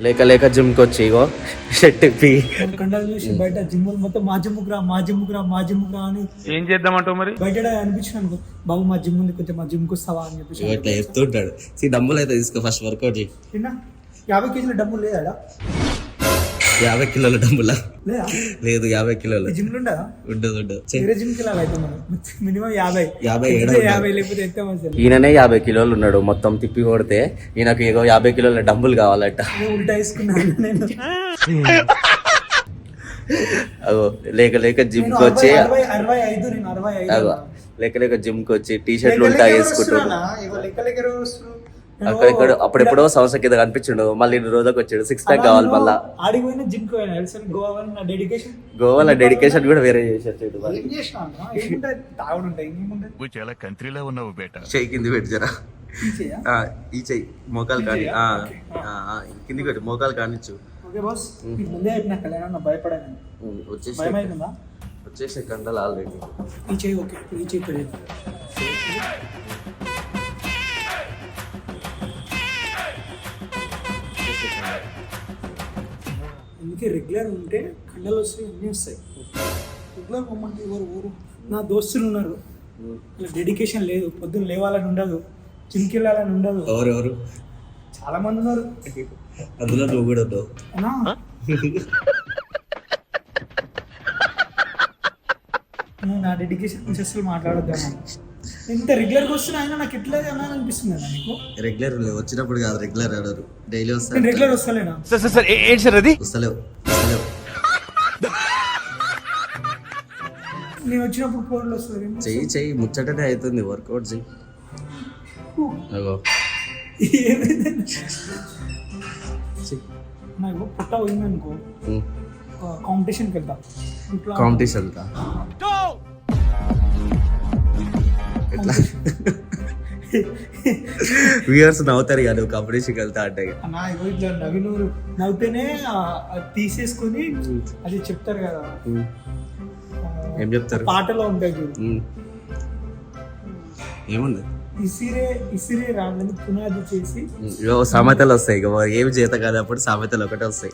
లేక లేక జిమ్కి వచ్చి ఇగో షర్ట్ ఇప్పి. కండాలు చూసి బయట జిమ్ మొత్తం మా జిమ్ముకు రా మా జిమ్ముకు రా మా జిమ్ముకు రా అని ఏం చేద్దామంటావు మరి? బయట అనిపించిన అనుకో బాబు మా జిమ్ ఉంది కొంచెం మా జిమ్కి వస్తావా? అని చెప్పేసి ఇగో ఇట్లా చెప్తుంటాడు. సీ డబ్బులు అయితే తీసుకో ఫస్ట్ వర్కౌట్ చేయి. యాభై కేజీల డబ్బులు లేదా యాభై కిలోల డబ్బులా? లేదా? యాభై కిలోలు. జిమ్లు ఉండదా? ఉండదు మినిమం యాభై. యాభై. యాభై లేకపోతే ఈయననే యాభై కిలోలు ఉన్నాడు. మొత్తం తిప్పి కొడితే ఈయనకు ఇగో యాభై కిలోల డబ్బులు కావాలట. నేను ఉల్టా వేసుకున్నాను నేను. అగో లేక లేక నేను జిమ్కి వచ్చి లేక లేక జిమ్కి వచ్చి టీ షర్ట్లు ఉంటా వేసుకుంటాడు నేను అక్కడెక్కడ అప్పుడెప్పుడో సంవత్సరం కింద కనిపించిండు. మళ్ళీ ఇన్ని రోజులకు వచ్చాడు. సిక్స్ ప్యాక్ కావాలి మళ్ళా. ఆడికి పోయినా జిమ్ గోవా డెడికేషన్ గోవాలో డెడికేషన్ కూడా వేరే నువ్వు చాలా కంట్రీలో ఉన్నావు బేట. చెయ్యి కింది పెట్టి జరా. ఈ చెయ్యి? మోకాలు కాని చెయ్యా? కింది పెట్టి. మోకాలు కానిచ్చు. Okay boss. మీకు ముందే చెప్పిన కళ్యాణ్ నా భయపడాను ఉమ్, వచ్చేసి కండలు ఆల్రెడీ ఈ చేయి ఓకే. ఈ చేయి అందుకే రెగ్యులర్ ఉంటే కండలు వస్తాయి అన్నీ వస్తాయి. రెగ్యులర్ పొమ్మంటే ఎవరు ఊరు నా దోస్తులు ఉన్నారు. ఇలా డెడికేషన్ లేదు. పొద్దున్న లేవాలని ఉండదు. జిమ్కి వెళ్ళాలని ఉండదు. ఎవరెవరు? చాలా మంది ఉన్నారు. అందులో నువ్వు కూడా ఉన్నావు. నా డెడికేషన్ గురించి అసలు మాట్లాడొద్దామా ఇంత రెగ్యులర్గా వస్తున్నా అయినా నాకు ఎట్లా అన్నా అనిపిస్తుంది నీకు? రెగ్యులర్ వచ్చినప్పుడు కాదు రెగ్యులర్ ఆడరు. డైలీ నేను వస్తారు రెగ్యులర్ వస్తలేనా? సార్ సార్ సార్ ఏంటి సార్ అది? వస్తలేవు వస్తలేవు. నేను వచ్చినప్పుడు పోర్లు వస్తుంది చెయ్యి చెయ్యి ముచ్చటనే అవుతుంది వర్కౌట్ చెయ్యి. అగో. నాకు పుట్ట పోయింది అనుకో కాంపిటీషన్కి వెళ్తా కాంపిటీషన్ కా? వ్యూయర్స్ నవ్వుతారు ఇక నువ్వు కాంపిటీషన్కి వెళ్తా అంటే. ఇక. నా ఇగో ఇట్లా నవ్వినూరు నవ్వుతేనే అది తీసేసుకొని అది చెప్తారు కదా. ఏం చెప్తారు? పాటలో ఉంటాయి చూడు. ఏముంది? ఇసిరే ఇసిరే రాళ్ళని పునాది చేసి సామెతలు వస్తాయి. ఇక ఏమి చేత కాదు అప్పుడు సామెతలు ఒకటే వస్తాయి.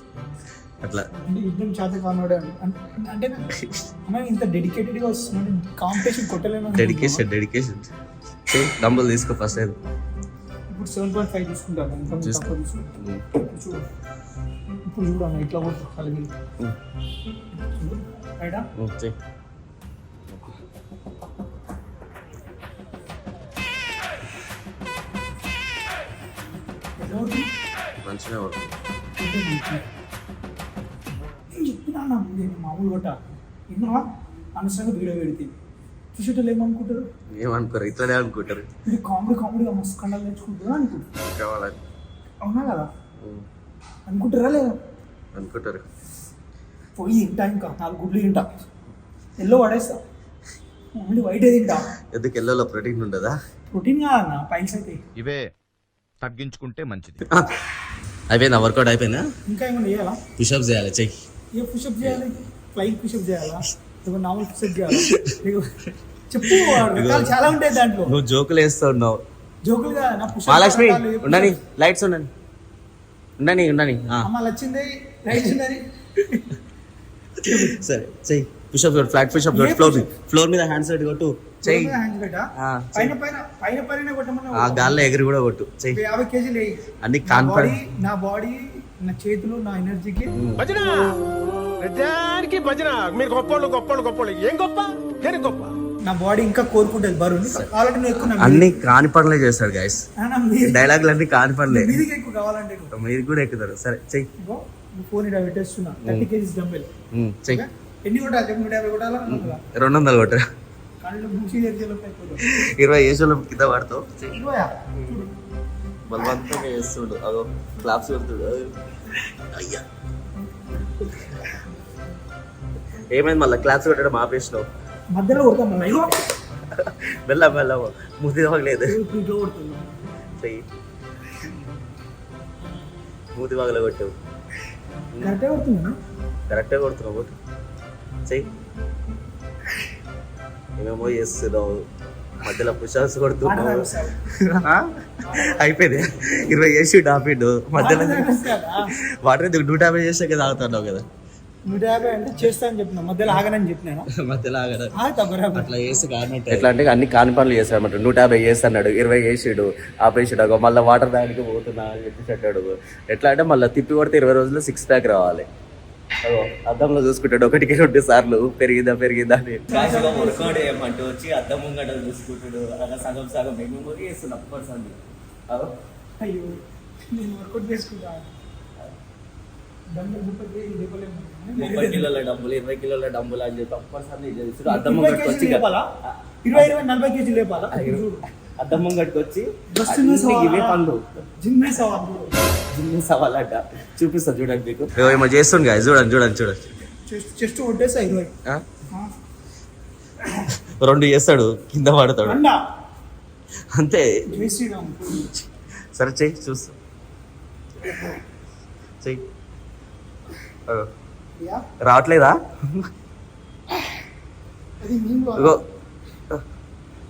అట్లా. అంటే చేత కానోడే ఇంత డెడికేటెడ్గా వస్తున్నాడు. కాంపిటీషన్ డెడికేషన్ డెడికేషన్ డంబుల్ తీసుకో ఫస్ట్ అయితే. ఇప్పుడు సెవెన్ పాయింట్ ఫైవ్ తీసుకుంటాను ఇప్పుడు ఇట్లా కొట్టు కలిగి పడుతుంది మంచిగా. నేను చెప్పినా అన్న నేను మామూలు కొట్ట. ఇంకా అనవసరంగా వీడియో పెడితే. చూసేటోళ్ళు ఏమనుకుంటారు? ఏమనుకోరు ఇట్లనే అనుకుంటారు. ఇది కామెడీ కామెడీగా మస్తు కండాలు నేర్చుకుంటారా అనుకుంటారు అవునా కదా. అనుకుంటారా లేదా? అనుకుంటారు. పోయి తింటా ఇంకా నాలుగు గుడ్లు తింటా. ఎల్లో పడేస్తా. ఓన్లీ వైట్ తింటా. ఎందుకు ఎల్లోలో ప్రోటీన్ ఉండదా? ప్రోటీన్ కాదన్న పైల్స్ అయితే. ఇవే తగ్గించుకుంటే మంచిది. అయిపోయిందా? వర్కౌట్ అయిపోయిందా? ఇంకా ఏమైనా చేయాలా? పుషప్స్ చేయాలి చెయ్యి ఏ పుషప్ చేయాలి? ఫ్లైట్ పుషప్ చేయాలా? లేకపోతే నార్మల్ పుషప్ చేయాలా? చెప్పు రకాలు చాలా ఉంటాయి దాంట్లో. నువ్వు జోకులు వేస్తూ ఉన్నావు. జోకులు కాదు నా పుషప్ మహాలక్ష్మి ఉండని లైట్స్ ఉండని ఉండని ఉండని వచ్చింది రైట్ ఉందని సరే చెయ్యి. పుషప్ ఫ్లాట్ పుషప్ ఏ ఫ్లోర్? ఫ్లోర్ మీద హ్యాండ్స్ పెట్టి కొట్టు. చెయ్యి. హ్యాండ్ ఆ, పైన పైన పైన పైన కొట్టమన్నా ఆ గాల్లో ఎగిరి కూడా కొట్టు. చెయ్యి. యాభై కేజీలు వేయి. అన్ని కాన్ఫిడెంట్ నా బాడీ నా చేతులు నా ఎనర్జీకి భజన ప్రతిదానికి భజన. మీరు గొప్పోళ్ళు గొప్పోళ్ళు గొప్పోళ్ళు. ఏం గొప్ప? దేని గొప్ప? నా బాడీ ఇంకా కోరుకుంటుంది. బరువు కావాలంటే నువ్వు ఎక్కువ నా అన్ని కాని పనులే చేస్తాడు గైస్ నా మీది- డైలాగులు అన్ని కాని పనులే. మీదికి ఎక్కువ కావాలంటే నువ్వు మీరు కూడా ఎక్కుతారు. సరే చెయ్యి. నువ్వు ఫోన్ ఇట్లా పెట్టేస్తున్నా. థర్టీ కేజీస్ డంబెల్ ఉమ్, చెయ్యి. ఎన్ని కొట్టాలి? చెప్పు నూట యాభై కొట్టాలా? రెండు వందలా? రెండు వందలు కొట్టు. కళ్ళు మూసి తెరిచేలోపు అయిపోతుంది ఇరవై ఏసులో కింద పడతావు. చెయ్యి. ఇరవయా? చూడు. బలవంతంగా చేస్తుండు. అదో క్లాప్స్ కొడుతుడు అయ్యా. ఏమైంది మళ్ళీ? క్లాప్స్ కొట్టడం ఆపేసినావు. మధ్యలో కొడతాం మళ్ళీ. ఇగో. మెల్ల మెల్ల మూతి వాగలేదు చెయ్యి. మూతి వాగల కొట్టావు కరెక్టే కొడుతున్నా కొడుతున్నావు కొట్టు చెయ్యి. ఏమేమో చేస్తున్నావు. మధ్యలో పుషాప్స్ కొడుతూ వాటర్ తాగొస్తావా? ఆ? అయిపోయింది. ఇరవై వేసి డాపిడ్. మధ్యలో వాటర్ ఎందుకు? నూట యాభై చేసాక తాగుతున్నావు కదా. నూట యాభై అంటే చేస్తా అని చెప్పిన మధ్యలో ఆగనని చెప్పినాను మధ్యలో బరాబర్ అట్లా చేసి కారణం ఎట్లా అంటే అన్ని కాని పనులు చేస్తాడు అనమాట నూట యాభై చేస్తున్నాడు ఇరవై వేసాడు ఆపేసాడు మళ్ళీ వాటర్ దానికి పోతున్నా అని చెప్పేసి అంటాడు. ఎట్లా అంటే మళ్ళీ తిప్పి కొడితే ఇరవై రోజుల్లో సిక్స్ ప్యాక్ రావాలి. అద్దంలో చూసుకుంటాడు ఒకటికి రెండు సార్లు పెరిగిందా పెరిగిందా అని. వర్కౌట్ చేయమంటూ వచ్చి అద్దం ముంగట చూసుకుంటాడు అలా సగం సగం మేము చేస్తున్నా పర్సన్ అయ్యో నేను వర్కౌట్ చేసుకుంటా. దండలు ముప్పై కిలోల డబ్బులు ఇరవై కిలోల డబ్బులు అని చెప్పి పర్సన్ చేస్తాడు అద్దం ఇరవై ముంగటికి వచ్చి కేజీలు లేపాలా? ఇరవై ఇరవై నలభై కేజీలు లేపాలా? చూడు. అద్దం ముంగటికి వచ్చి బస్సు అన్ని ఇవే పనులు జిమ్ వేసావా జిమ్ సవాలట. చూపిస్తా చూడండి మీకు. ఏమో చేస్తుండు గాయ చూడండి చూడండి చూడండి. చెస్ట్ కొట్టేసా ఇరవై. ఆ? రెండు చేస్తాడు కింద పడతాడు. అంతే. సరే చెయ్యి చూస్తా. చెయ్యి. రావట్లేదా?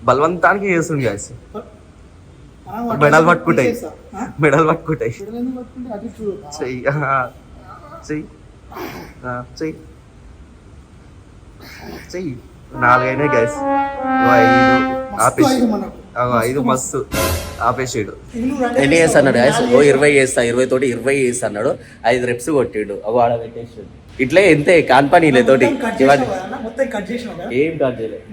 బలవంతానికి చేస్తుండు గాయస్ మెడల్ పట్టుకుంటాయి. మెడల్ పట్టుకుంటాయి. చెయ్యి. చెయ్యి. చెయ్యి. చెయ్యి. నాలుగైనా గైస్ ఐదు. ఆపేసి. ఐదు మస్తు ఆపేసాడు. ఎన్ని చేస్తా అన్నాడు ఓ ఇరవై చేస్తా ఇరవై తోటి ఇరవై చేస్తా అన్నాడు ఐదు రెప్స్ కొట్టిండు అగో ఆడ పెట్టేసాడు. ఇట్లే ఎంతే కాన్పనీలే తోటి. మొత్తం కట్ ఇవన్నీ. చేసావు? కదా అన్న? మొత్తం కట్ చేసినావు కదా ఏం కాదు చేయలేదు